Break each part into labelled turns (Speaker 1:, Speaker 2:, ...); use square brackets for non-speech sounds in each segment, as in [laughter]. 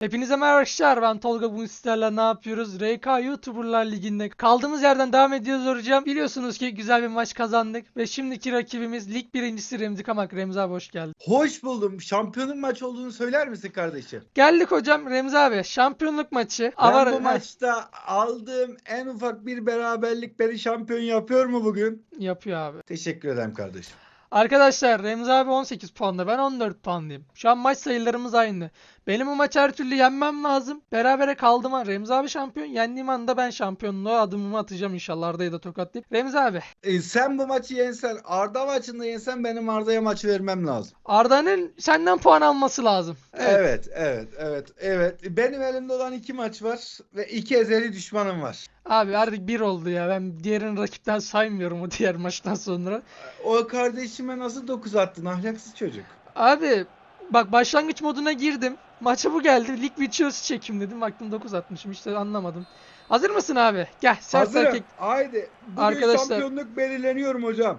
Speaker 1: Hepinize merhaba arkadaşlar ben Tolga bugün sizlerle ne yapıyoruz? RK YouTuberlar Ligi'nde kaldığımız yerden devam ediyoruz hocam. Biliyorsunuz ki güzel bir maç kazandık ve şimdiki rakibimiz lig birincisi Remzi Kamak. Remzi abi hoş geldin.
Speaker 2: Hoş buldum. Şampiyonun maç olduğunu söyler misin kardeşim?
Speaker 1: Geldik hocam Remzi abi şampiyonluk maçı.
Speaker 2: Ben
Speaker 1: Avar-
Speaker 2: bu maçta aldığım en ufak bir beraberlik beni şampiyon yapıyor mu bugün?
Speaker 1: yapıyor abi.
Speaker 2: Teşekkür ederim kardeşim.
Speaker 1: Arkadaşlar Remzi abi 18 puanda ben 14 puandayım. Şu an maç sayılarımız aynı. Benim bu maçı her türlü yenmem lazım. Berabere kaldım an Remzi abi şampiyon. Yendiğim anda ben şampiyonluğa adımımı atacağım inşallah Arda'yı da tokatlayıp. Remzi abi
Speaker 2: E, sen bu maçı yensen, Arda maçında yensen benim Arda'ya maçı vermem lazım.
Speaker 1: Arda'nın senden puan alması lazım.
Speaker 2: Evet, evet, evet, evet. Benim elimde olan iki maç var ve iki ezeli düşmanım var.
Speaker 1: Abi artık bir oldu ya. Ben diğerini rakipten saymıyorum o diğer maçtan sonra.
Speaker 2: O kardeşime nasıl 9 attın ahlaksız çocuk?
Speaker 1: Abi bak başlangıç moduna girdim. Maça bu geldi. Lig videosu çekeyim dedim. Baktım 9 atmışım. İşte anlamadım. Hazır mısın abi? Gel. Sert
Speaker 2: Hazırım.
Speaker 1: erkek.
Speaker 2: Haydi. Bugün
Speaker 1: Arkadaşlar-
Speaker 2: şampiyonluk belirleniyorum hocam.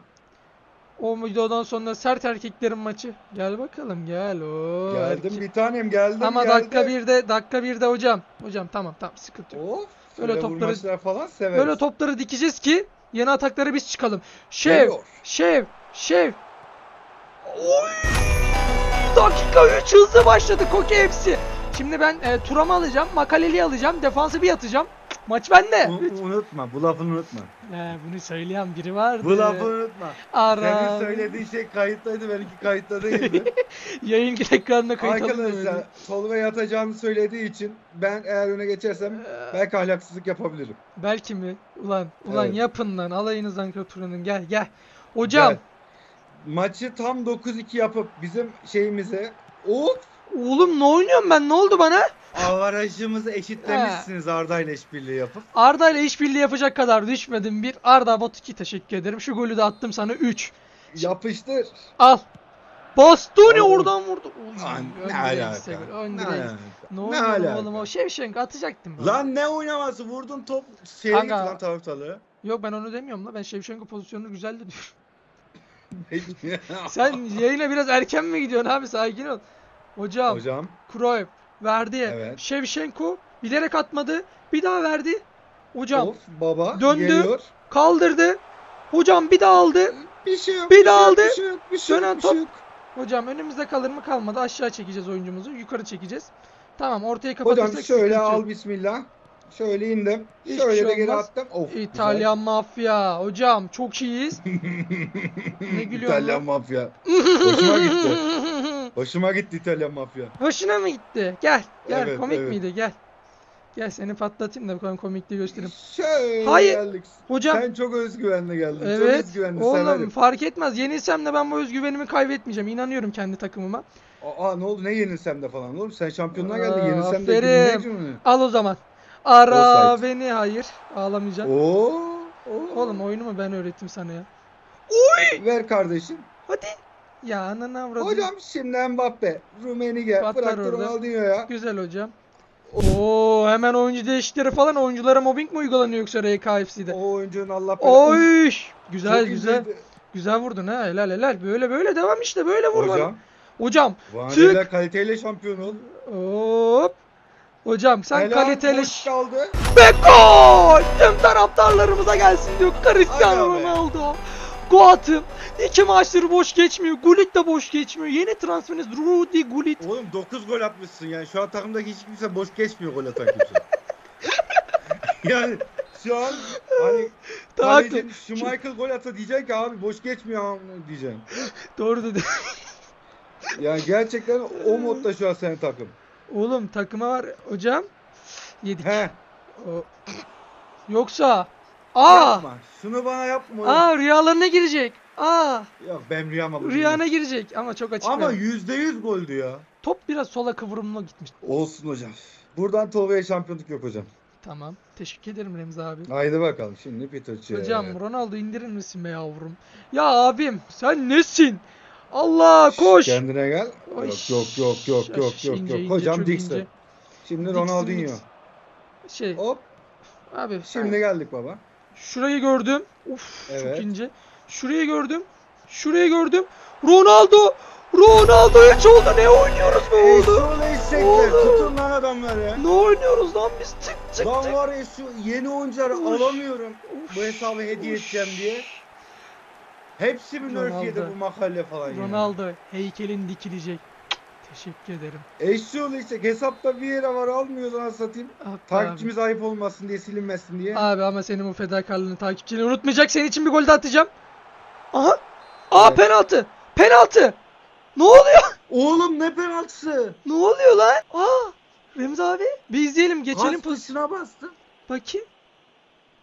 Speaker 1: O videodan sonra sert erkeklerin maçı. Gel bakalım gel. Oo,
Speaker 2: Geldim
Speaker 1: erkek-
Speaker 2: bir tanem geldim
Speaker 1: Ama
Speaker 2: geldim.
Speaker 1: dakika birde dakika birde hocam. Hocam tamam tamam sıkıntı yok.
Speaker 2: Of.
Speaker 1: Öyle
Speaker 2: Öyle
Speaker 1: topları-
Speaker 2: falan severiz.
Speaker 1: Böyle topları dikeceğiz ki yeni atakları biz çıkalım. Şev,
Speaker 2: Geliyor.
Speaker 1: şev, şev. Oy! Dakika 3 hızlı başladı Koke hepsi. Şimdi ben e, Turam'ı alacağım, Makaleli'yi alacağım, defansı bir atacağım. Maç bende.
Speaker 2: U- unutma. Bu lafını unutma.
Speaker 1: He, bunu söyleyen biri vardı.
Speaker 2: Bu lafı unutma.
Speaker 1: Ara.
Speaker 2: Senin söylediğin şey kayıttaydı. Benimki kayıtta değildi. [laughs]
Speaker 1: Yayın ekranına kayıt
Speaker 2: Arkadaşlar
Speaker 1: alınmıyordu.
Speaker 2: Tolga yatacağını söylediği için ben eğer öne geçersem
Speaker 1: Ee,
Speaker 2: belki ahlaksızlık yapabilirim.
Speaker 1: Belki mi? Ulan, ulan
Speaker 2: Evet.
Speaker 1: yapın lan. Alayınızdan Turan'ın. Gel, gel. Hocam,
Speaker 2: Gel. Maçı tam 9-2 yapıp bizim şeyimize of
Speaker 1: oğlum ne oynuyorum ben? Ne oldu bana?
Speaker 2: avarajımızı eşitlemişsiniz Arda ile işbirliği yapıp.
Speaker 1: Arda ile işbirliği yapacak kadar düşmedim. Bir Arda Batu 2 teşekkür ederim. Şu golü de attım sana 3.
Speaker 2: Yapıştır.
Speaker 1: Al. Bastoni
Speaker 2: Oğlum.
Speaker 1: oradan vurdu. Oy,
Speaker 2: Lan ne alaka? Ne alaka?
Speaker 1: Ne
Speaker 2: Ne alaka?
Speaker 1: oğlum o Şevşenko atacaktım. ben.
Speaker 2: Lan ne oynaması? Vurdun top şeye
Speaker 1: Kanka.
Speaker 2: gitti lan taraftarlığı.
Speaker 1: Yok ben onu demiyorum la. Ben Şevşenko pozisyonu güzeldi diyorum. Sen yayına biraz erken mi gidiyorsun abi? Sakin ol. Hocam,
Speaker 2: Hocam.
Speaker 1: Cruyff verdi.
Speaker 2: Evet.
Speaker 1: Şevşenko bilerek atmadı. Bir daha verdi. Hocam
Speaker 2: Of baba
Speaker 1: Döndü.
Speaker 2: geliyor.
Speaker 1: kaldırdı. Hocam bir daha aldı.
Speaker 2: Bir şey yok.
Speaker 1: Bir
Speaker 2: şey
Speaker 1: daha
Speaker 2: yok,
Speaker 1: aldı.
Speaker 2: Bir şey yok. Bir şey
Speaker 1: Dönen
Speaker 2: yok. Bir şey
Speaker 1: top.
Speaker 2: yok.
Speaker 1: Hocam önümüzde kalır mı kalmadı. Aşağı çekeceğiz oyuncumuzu. Yukarı çekeceğiz. Tamam ortayı
Speaker 2: Hocam
Speaker 1: kapatırsak
Speaker 2: şöyle
Speaker 1: sıkıntı yok.
Speaker 2: al bismillah. Şöyle indim.
Speaker 1: Hiçbir
Speaker 2: şöyle
Speaker 1: şey
Speaker 2: de geri
Speaker 1: olmaz.
Speaker 2: attım. Of.
Speaker 1: İtalyan mafya. Hocam çok iyiyiz. [laughs] ne
Speaker 2: güzel.
Speaker 1: gülüyorsun
Speaker 2: İtalyan mafya. [laughs] Hoşuma gitti. Hoşuma gitti İtalyan mafya.
Speaker 1: Hoşuna mı gitti? Gel. Gel.
Speaker 2: Evet,
Speaker 1: Komik
Speaker 2: evet.
Speaker 1: miydi? Gel. Gel seni patlatayım da ben komikliği göstereyim.
Speaker 2: Şöyle
Speaker 1: Hayır.
Speaker 2: geldik.
Speaker 1: Hocam.
Speaker 2: Sen çok özgüvenli geldin. Çok
Speaker 1: evet.
Speaker 2: özgüvenli
Speaker 1: Oğlum
Speaker 2: severim.
Speaker 1: fark etmez. Yenilsem de ben bu özgüvenimi kaybetmeyeceğim. İnanıyorum kendi takımıma.
Speaker 2: Aa ne oldu ne yenilsem de falan oğlum sen şampiyonluğa geldin yenilsem de
Speaker 1: aferin. Al o zaman. Ara
Speaker 2: Offside.
Speaker 1: beni. Hayır. Ağlamayacağım.
Speaker 2: Oo, oo.
Speaker 1: Oğlum oyunu mu ben öğrettim sana ya?
Speaker 2: ver kardeşim.
Speaker 1: Hadi. Ya anana avradım.
Speaker 2: Hocam şimdi Mbappe, Rumenige
Speaker 1: Patlar
Speaker 2: bıraktı
Speaker 1: orada.
Speaker 2: Ronaldinho'ya.
Speaker 1: Güzel hocam. Oo hemen oyuncu değişikleri falan oyunculara mobbing mi uygulanıyor yoksa RKFC'de?
Speaker 2: O oyuncunun Allah belanı-
Speaker 1: Oy! Güzel
Speaker 2: çok
Speaker 1: güzel.
Speaker 2: inceydi.
Speaker 1: Güzel vurdun ha. Helal helal. Böyle böyle devam işte. Böyle vur bana.
Speaker 2: Hocam,
Speaker 1: Hocam.
Speaker 2: Vanilla kaliteyle şampiyon ol.
Speaker 1: Hop. Hocam sen
Speaker 2: Helal,
Speaker 1: kaliteli
Speaker 2: boş kaldı.
Speaker 1: ve gol! Tüm taraftarlarımıza gelsin diyor Cristiano
Speaker 2: Aga be.
Speaker 1: Ronaldo. Goat'ım. İki maçtır boş geçmiyor. Gullit de boş geçmiyor. Yeni transferiniz Rudy Gullit.
Speaker 2: Oğlum 9 gol atmışsın yani. Şu an takımdaki hiç kimse boş geçmiyor gol atan kimse. [laughs] yani şu an hani
Speaker 1: Haklı.
Speaker 2: kalecin Schmeichel gol atsa diyecek ki abi boş geçmiyor ama diyeceksin.
Speaker 1: Doğru dedi.
Speaker 2: Yani gerçekten o modda şu an senin takım.
Speaker 1: Oğlum takıma var hocam. Yedik.
Speaker 2: He.
Speaker 1: O- Yoksa Aa!
Speaker 2: Yapma. Şunu bana yapma.
Speaker 1: Aa rüyalarına girecek. Aa
Speaker 2: Yok ben rüyama bu
Speaker 1: rüyana girecek ama çok açık.
Speaker 2: Ama
Speaker 1: ver.
Speaker 2: %100 goldü ya.
Speaker 1: Top biraz sola kıvrımlı gitmiş.
Speaker 2: Olsun hocam. Buradan Tolga'ya şampiyonluk yok hocam.
Speaker 1: Tamam. Teşekkür ederim Remzi abi.
Speaker 2: Haydi bakalım şimdi Peter'çı.
Speaker 1: Hocam Ronaldo indirir misin be yavrum? Ya abim sen nesin? Allah koş.
Speaker 2: Kendine gel.
Speaker 1: Oy,
Speaker 2: Yok yok yok yok yok
Speaker 1: şş,
Speaker 2: yok
Speaker 1: ince,
Speaker 2: yok.
Speaker 1: ince,
Speaker 2: Hocam
Speaker 1: çok
Speaker 2: Dixon.
Speaker 1: ince.
Speaker 2: Şimdi
Speaker 1: Dixon,
Speaker 2: Ronaldinho.
Speaker 1: Dixon. Şey
Speaker 2: Hop
Speaker 1: abi
Speaker 2: şimdi geldik baba.
Speaker 1: şurayı gördüm. Uf
Speaker 2: Evet.
Speaker 1: çok ince. Şurayı gördüm. Şurayı gördüm. Ronaldo. Ronaldo 3 oldu. Ne oynuyoruz be oğlum?
Speaker 2: Eşşoğlu eşekler.
Speaker 1: Oğlum.
Speaker 2: Tutun lan adamları.
Speaker 1: Ne oynuyoruz lan biz tık tık
Speaker 2: Lan
Speaker 1: tık.
Speaker 2: var ya şu yeni oyuncuları
Speaker 1: Uş.
Speaker 2: alamıyorum. Bu hesabı hediye
Speaker 1: Uş.
Speaker 2: edeceğim diye. Hepsi mi nerf yedi
Speaker 1: Ronaldo.
Speaker 2: bu mahalle falan ya.
Speaker 1: Ronaldo heykelin dikilecek. Teşekkür ederim.
Speaker 2: Eşşoğlu eşek. Hesapta bir yere var almıyoruz ana satayım.
Speaker 1: Hatta
Speaker 2: Takipçimiz ayıp olmasın diye silinmesin diye.
Speaker 1: Abi ama senin bu fedakarlığını takipçilerin unutmayacak. Senin için bir gol de atacağım. Aha. Aa
Speaker 2: Evet.
Speaker 1: penaltı. Penaltı. Ne oluyor?
Speaker 2: Oğlum ne penaltısı?
Speaker 1: Ne oluyor lan? Aa. Remzi abi. Bir izleyelim. Geçelim
Speaker 2: Pas
Speaker 1: pozisyon.
Speaker 2: dışına bastım.
Speaker 1: Bakayım.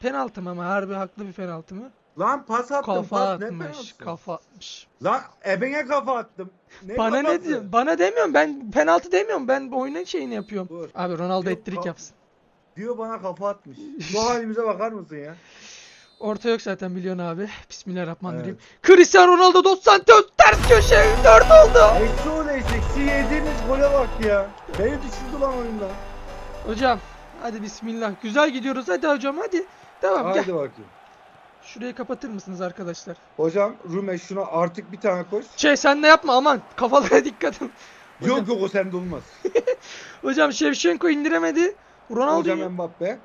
Speaker 1: Penaltı mı ama harbi haklı bir penaltı mı?
Speaker 2: Lan pas attım.
Speaker 1: Kafa
Speaker 2: pas ne
Speaker 1: atmış.
Speaker 2: penaltısı?
Speaker 1: Kafa atmış.
Speaker 2: Lan ebene kafa attım. Ne
Speaker 1: Bana ne diyor? Bana demiyorum. Ben penaltı demiyorum. Ben oyunun şeyini yapıyorum.
Speaker 2: Dur.
Speaker 1: Abi Ronaldo ettirik yapsın.
Speaker 2: Diyor bana kafa atmış. [laughs] Bu halimize bakar mısın ya?
Speaker 1: Orta yok zaten biliyorsun abi. Bismillahirrahmanirrahim. Cristiano Ronaldo dos Santos ters köşe 4 oldu.
Speaker 2: Eşşoğlu eşek. Şu yediğiniz gole bak ya. Beni düşürdü lan oyundan.
Speaker 1: Hocam hadi bismillah. Güzel gidiyoruz. Hadi hocam hadi. Devam
Speaker 2: Haydi
Speaker 1: gel.
Speaker 2: bakayım.
Speaker 1: Şurayı kapatır mısınız arkadaşlar?
Speaker 2: Hocam Rume şuna artık bir tane koş.
Speaker 1: Şey sen de yapma aman. Kafalara [laughs] dikkat. Hocam,
Speaker 2: Yok yok o sende olmaz. [laughs]
Speaker 1: hocam Shevchenko indiremedi. Ronaldo
Speaker 2: Hocam Mbappe.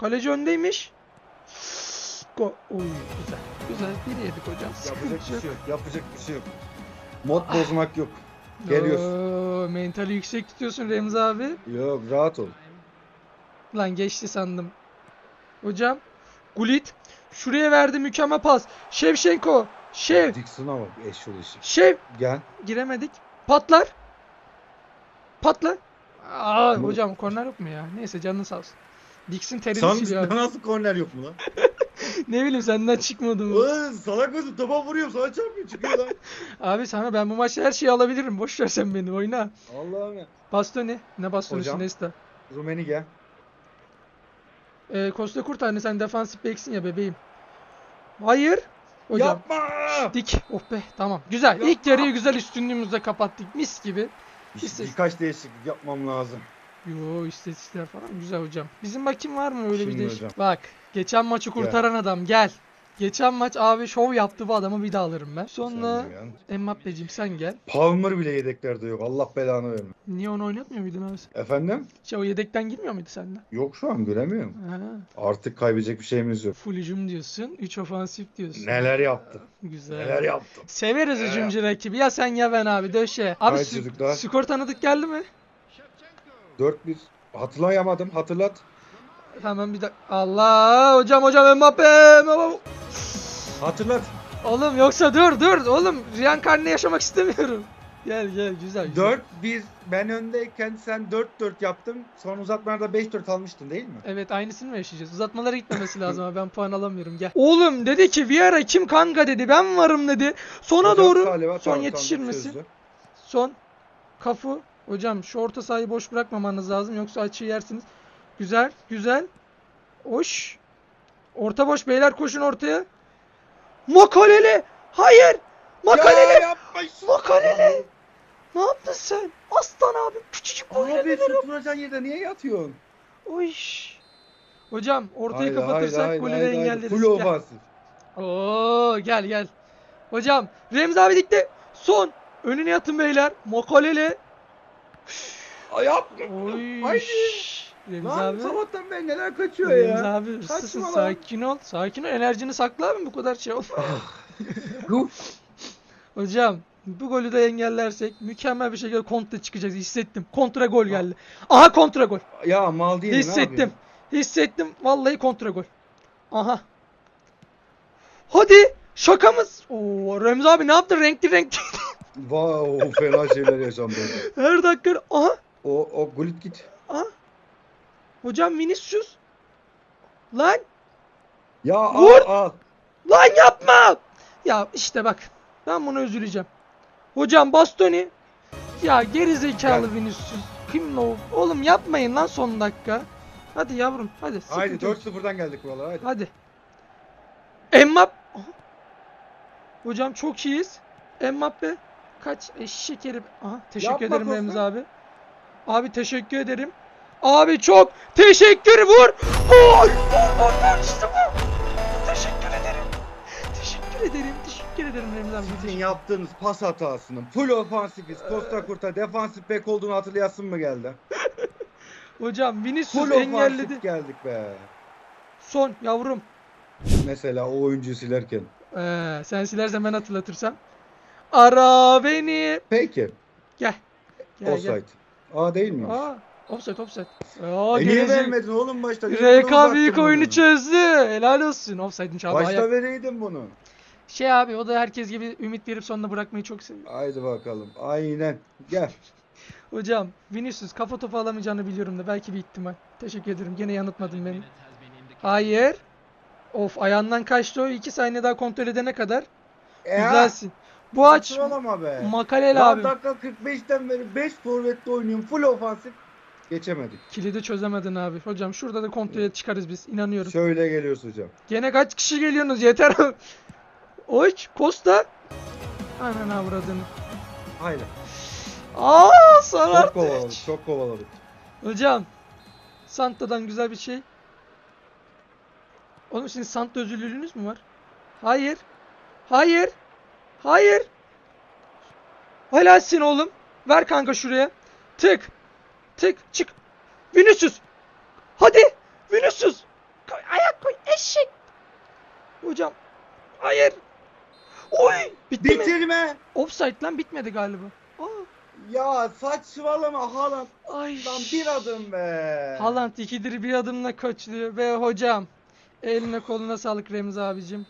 Speaker 1: kaleci öndeymiş. Go. Oy güzel. Güzel. Bir yedik hocam.
Speaker 2: Yapacak bir şey yok. Yapacak bir şey yok. Mod bozmak yok. Geliyoruz.
Speaker 1: Oo, mentali yüksek tutuyorsun Remzi abi.
Speaker 2: Yok rahat ol.
Speaker 1: Lan geçti sandım. Hocam. Gullit. Şuraya verdi mükemmel pas. Shevchenko. Şev.
Speaker 2: Dixon'a bak eşşoğlu eşek.
Speaker 1: Şev.
Speaker 2: Gel.
Speaker 1: Giremedik. Patlar. Patlar. Aa,
Speaker 2: Bu-
Speaker 1: hocam korner yok mu ya? Neyse canın sağ olsun. Dixon terini
Speaker 2: Sen
Speaker 1: siliyor
Speaker 2: nasıl korner yok mu lan? [laughs]
Speaker 1: ne bileyim senden çıkmadı mı?
Speaker 2: Oğlum salak mısın? Topa vuruyorum sana çarpıyor çıkıyor lan. [laughs]
Speaker 1: Abi sana ben bu maçta her şeyi alabilirim. Boş ver sen beni oyna.
Speaker 2: Allah'ım ya.
Speaker 1: Bastoni. Ne bastoni
Speaker 2: Hocam.
Speaker 1: Nesta.
Speaker 2: Rumeni gel.
Speaker 1: Ee, Costa Kurtarne sen defansif beksin ya bebeğim. Hayır. Hocam.
Speaker 2: Yapma.
Speaker 1: Dik. Oh be tamam. Güzel.
Speaker 2: Yapma.
Speaker 1: İlk yarıyı güzel üstünlüğümüzle kapattık. Mis gibi.
Speaker 2: Bir-
Speaker 1: İşte-
Speaker 2: birkaç değişiklik yapmam lazım.
Speaker 1: Yo istatistikler falan güzel hocam. Bizim bakayım var mı öyle bir
Speaker 2: Şimdi
Speaker 1: değişik.
Speaker 2: hocam.
Speaker 1: Bak geçen maçı kurtaran adam gel. Geçen maç abi şov yaptı bu adamı bir daha alırım ben. Sonra. Mbappe'cim sen gel.
Speaker 2: Palmer bile yedeklerde yok. Allah belanı verme.
Speaker 1: Niye onu oynatmıyor muydun abi sen?
Speaker 2: Efendim?
Speaker 1: Şey o yedekten girmiyor muydu senden?
Speaker 2: Yok şu an göremiyorum.
Speaker 1: Ha,
Speaker 2: Artık kaybedecek bir şeyimiz yok.
Speaker 1: full hücum diyorsun. 3 ofansif diyorsun.
Speaker 2: Neler yaptı?
Speaker 1: Güzel.
Speaker 2: Neler yaptı?
Speaker 1: Severiz
Speaker 2: Neler
Speaker 1: hücumcu rakibi. Ya sen ya ben abi döşe. Abi
Speaker 2: çocuklar.
Speaker 1: skor tanıdık geldi mi?
Speaker 2: 4-1. Hatırlayamadım. Hatırlat.
Speaker 1: Hemen bir dakika. Allah hocam hocam Mbappe. Mbappe.
Speaker 2: Hatırlat.
Speaker 1: Oğlum yoksa dur dur oğlum reenkarne yaşamak istemiyorum. Gel gel güzel güzel.
Speaker 2: 4-1 ben öndeyken sen 4-4 yaptın. Son uzatmalarda 5-4 almıştın değil mi?
Speaker 1: Evet aynısını mı yaşayacağız? Uzatmalara gitmemesi lazım ama ben puan alamıyorum gel. Oğlum dedi ki Vieira kim kanka dedi ben varım dedi. Sona
Speaker 2: Hocam
Speaker 1: doğru
Speaker 2: Salih
Speaker 1: son yetişir misin? Son kafu. Hocam şu orta sahayı boş bırakmamanız lazım yoksa açığı yersiniz. Güzel güzel. Hoş. Orta boş beyler koşun ortaya. Makaleli. Hayır.
Speaker 2: Ya
Speaker 1: Makaleli.
Speaker 2: yapma işte.
Speaker 1: Makaleli. Ne yaptın sen? Aslan abi. Küçücük
Speaker 2: Abi
Speaker 1: boyla
Speaker 2: tutulacağın yerde niye yatıyorsun?
Speaker 1: Oy. Hocam ortayı
Speaker 2: Haydi,
Speaker 1: kapatırsak
Speaker 2: haydi,
Speaker 1: golü de engelleriz.
Speaker 2: Full ofansif.
Speaker 1: Oo gel gel. Hocam Remzi abi dikti. Son. Önüne yatın beyler. Makalele.
Speaker 2: Ay yapma. Haydi.
Speaker 1: Remzi
Speaker 2: Lan
Speaker 1: abi.
Speaker 2: sabahtan beri neler kaçıyor
Speaker 1: Remzi
Speaker 2: ya.
Speaker 1: abi hırsızsın
Speaker 2: Kaçma lan.
Speaker 1: sakin ol. Sakin ol. Enerjini sakla abi bu kadar şey olma.
Speaker 2: Ruh.
Speaker 1: Hocam bu golü de engellersek mükemmel bir şekilde kontra çıkacağız. Hissettim. Kontra gol geldi. Aha kontra gol.
Speaker 2: Ya mal değil
Speaker 1: Hissettim. Hissettim. Vallahi kontra gol. Aha. Hadi. Şakamız. Oo Remzi abi ne yaptın? Renkli renkli.
Speaker 2: Wow fena şeyler yaşandı. orada.
Speaker 1: Her dakika. Aha.
Speaker 2: O o Gullit git.
Speaker 1: Aha. Hocam Vinicius. Lan.
Speaker 2: Ya
Speaker 1: Vur.
Speaker 2: al al.
Speaker 1: Lan yapma. Ya işte bak. Ben buna üzüleceğim. Hocam Bastoni. Ya geri zekalı
Speaker 2: Gel.
Speaker 1: Vinicius. Kim o? Oğlum yapmayın lan son dakika. Hadi yavrum hadi.
Speaker 2: Haydi
Speaker 1: sıkıntı yok.
Speaker 2: 4-0'dan geldik buralara haydi.
Speaker 1: Hadi. Aha. Hocam çok iyiyiz. Mbappe. Kaç eşek herif. Aha teşekkür
Speaker 2: Yapma
Speaker 1: ederim. Remzi abi. Abi teşekkür ederim. Abi çok teşekkür vur. Vur. Vur vur vur işte bu. Teşekkür ederim. Teşekkür ederim. Teşekkür ederim Remzi abi.
Speaker 2: Sizin yaptığınız pas hatasının full ofansifiz, Costa Kurta defansif bek olduğunu hatırlayasın mı geldi? [laughs]
Speaker 1: Hocam Vinicius
Speaker 2: Full
Speaker 1: engelledi.
Speaker 2: ofansif geldik be.
Speaker 1: Son yavrum.
Speaker 2: Mesela o oyuncuyu silerken.
Speaker 1: Ee, sen silersen ben hatırlatırsam. Ara beni.
Speaker 2: Peki.
Speaker 1: Gel. Gel
Speaker 2: Offside. Aa değil mi?
Speaker 1: gel. Aa, offside offside. Aa,
Speaker 2: E niye
Speaker 1: gelecek.
Speaker 2: vermedin oğlum başta? Niye
Speaker 1: RK
Speaker 2: uzattın
Speaker 1: büyük oyunu
Speaker 2: bunu?
Speaker 1: çözdü. Helal olsun. Offside inşallah.
Speaker 2: Başta
Speaker 1: Ayak-
Speaker 2: vereydin bunu.
Speaker 1: Şey abi o da herkes gibi ümit verip sonunda bırakmayı çok seviyor.
Speaker 2: Haydi bakalım. Aynen. Gel. [laughs]
Speaker 1: Hocam Vinicius kafa topu alamayacağını biliyorum da belki bir ihtimal. Teşekkür ederim. Gene yanıltmadın beni. Hayır. Of ayağından kaçtı o. 2 saniye daha kontrol edene kadar.
Speaker 2: E,
Speaker 1: Güzelsin. Bu aç
Speaker 2: Saçmalama be.
Speaker 1: Makaleli
Speaker 2: Ya
Speaker 1: abi.
Speaker 2: dakika 45'ten beri 5 forvetle oynuyorum. Full ofansif. Geçemedik.
Speaker 1: Kilidi çözemedin abi. Hocam şurada da kontrol çıkarız biz. İnanıyorum.
Speaker 2: Şöyle geliyoruz hocam.
Speaker 1: Gene kaç kişi geliyorsunuz yeter. [laughs] Oç Costa. Anan avradını.
Speaker 2: Haydi.
Speaker 1: Aa sana
Speaker 2: Çok kovaladık. Çok kovaladık.
Speaker 1: Hocam. Santa'dan güzel bir şey. Oğlum sizin Santa özürlülüğünüz mü var? Hayır. Hayır. Hayır. Helalsin oğlum. Ver kanka şuraya. Tık. Tık. Çık. Vinicius. Hadi. Vinicius. Koy, ayak koy. Eşek. Hocam. Hayır. Oy. Bitti mi?
Speaker 2: Bitirme.
Speaker 1: Offside lan bitmedi galiba. Aa.
Speaker 2: Ya saçmalama Haaland.
Speaker 1: Ay.
Speaker 2: Lan bir adım be.
Speaker 1: Haaland ikidir bir adımla koçluyor. Ve hocam eline koluna sağlık Remzi abicim.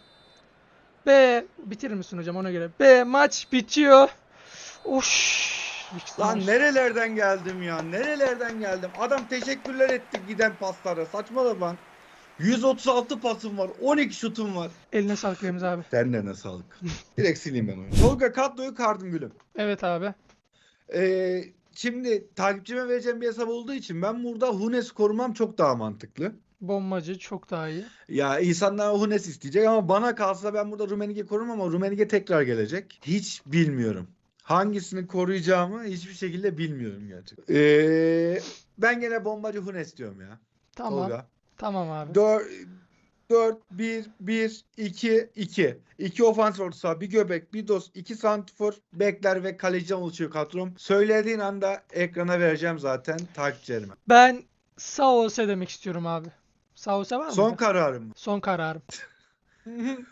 Speaker 1: B bitirir misin hocam ona göre? B maç bitiyor. Uş.
Speaker 2: Lan nerelerden geldim ya? Nerelerden geldim? Adam teşekkürler etti giden paslara. Saçmalama lan. 136 pasım var. 12 şutum var.
Speaker 1: Eline sağlık Remzi abi.
Speaker 2: Senden sağlık. [laughs] Direkt sileyim ben onu. Tolga kadroyu kardım gülüm.
Speaker 1: Evet abi.
Speaker 2: Ee, şimdi takipçime vereceğim bir hesap olduğu için ben burada Hunes korumam çok daha mantıklı.
Speaker 1: Bombacı çok daha iyi.
Speaker 2: Ya insanlar Hunes isteyecek ama bana kalsa ben burada Rumenige korurum ama Rumenige tekrar gelecek. Hiç bilmiyorum. Hangisini koruyacağımı hiçbir şekilde bilmiyorum gerçekten. Ee, ben gene bombacı Hunes diyorum ya.
Speaker 1: Tamam.
Speaker 2: Tolga.
Speaker 1: Tamam abi.
Speaker 2: 4 4 1 1 2 2. 2 ofansif orta saha, bir göbek, bir dos, 2 santifor, bekler ve kaleciden oluşuyor kadrom. Söylediğin anda ekrana vereceğim zaten takipçilerime.
Speaker 1: Ben sağ olsa demek istiyorum abi. Sağ olsa var mı?
Speaker 2: Son kararım mı?
Speaker 1: Son kararım. [laughs]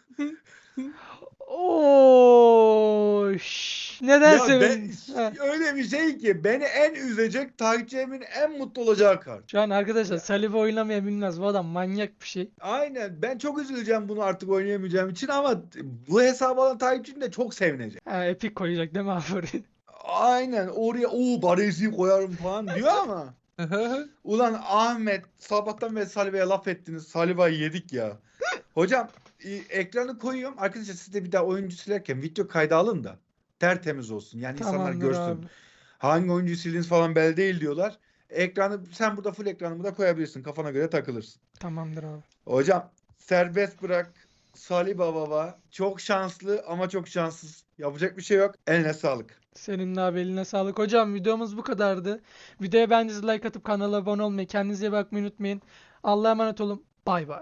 Speaker 1: Oo, şş, neden
Speaker 2: Ya
Speaker 1: sevindin?
Speaker 2: öyle bir şey ki beni en üzecek takipçilerimin en mutlu olacağı kart.
Speaker 1: Şu an arkadaşlar Saliba oynamaya bilmez. Bu adam manyak bir şey.
Speaker 2: Aynen ben çok üzüleceğim bunu artık oynayamayacağım için ama bu hesabı alan takipçim de çok sevinecek.
Speaker 1: Ha, epik koyacak değil mi abi?
Speaker 2: Aynen oraya o Baresi koyarım falan diyor ama. [laughs] Ulan Ahmet sabahtan beri Saliba'ya laf ettiniz. Saliba'yı yedik ya. Hocam e, ekranı koyuyorum. Arkadaşlar siz de bir daha oyuncu silerken video kaydı alın da tertemiz olsun. Yani insanlar
Speaker 1: Tamamdır
Speaker 2: görsün.
Speaker 1: abi.
Speaker 2: Hangi oyuncuyu sildiğiniz falan belli değil diyorlar. Ekranı sen burada full ekranımı da koyabilirsin. Kafana göre takılırsın.
Speaker 1: Tamamdır abi.
Speaker 2: Hocam serbest bırak. Saliba baba çok şanslı ama çok şanssız. Yapacak bir şey yok. Eline sağlık.
Speaker 1: Senin de abi eline sağlık. Hocam videomuz bu kadardı. Videoya beğendiyseniz like atıp kanala abone olmayı, kendinize iyi bakmayı unutmayın. Allah'a emanet olun. Bay bay.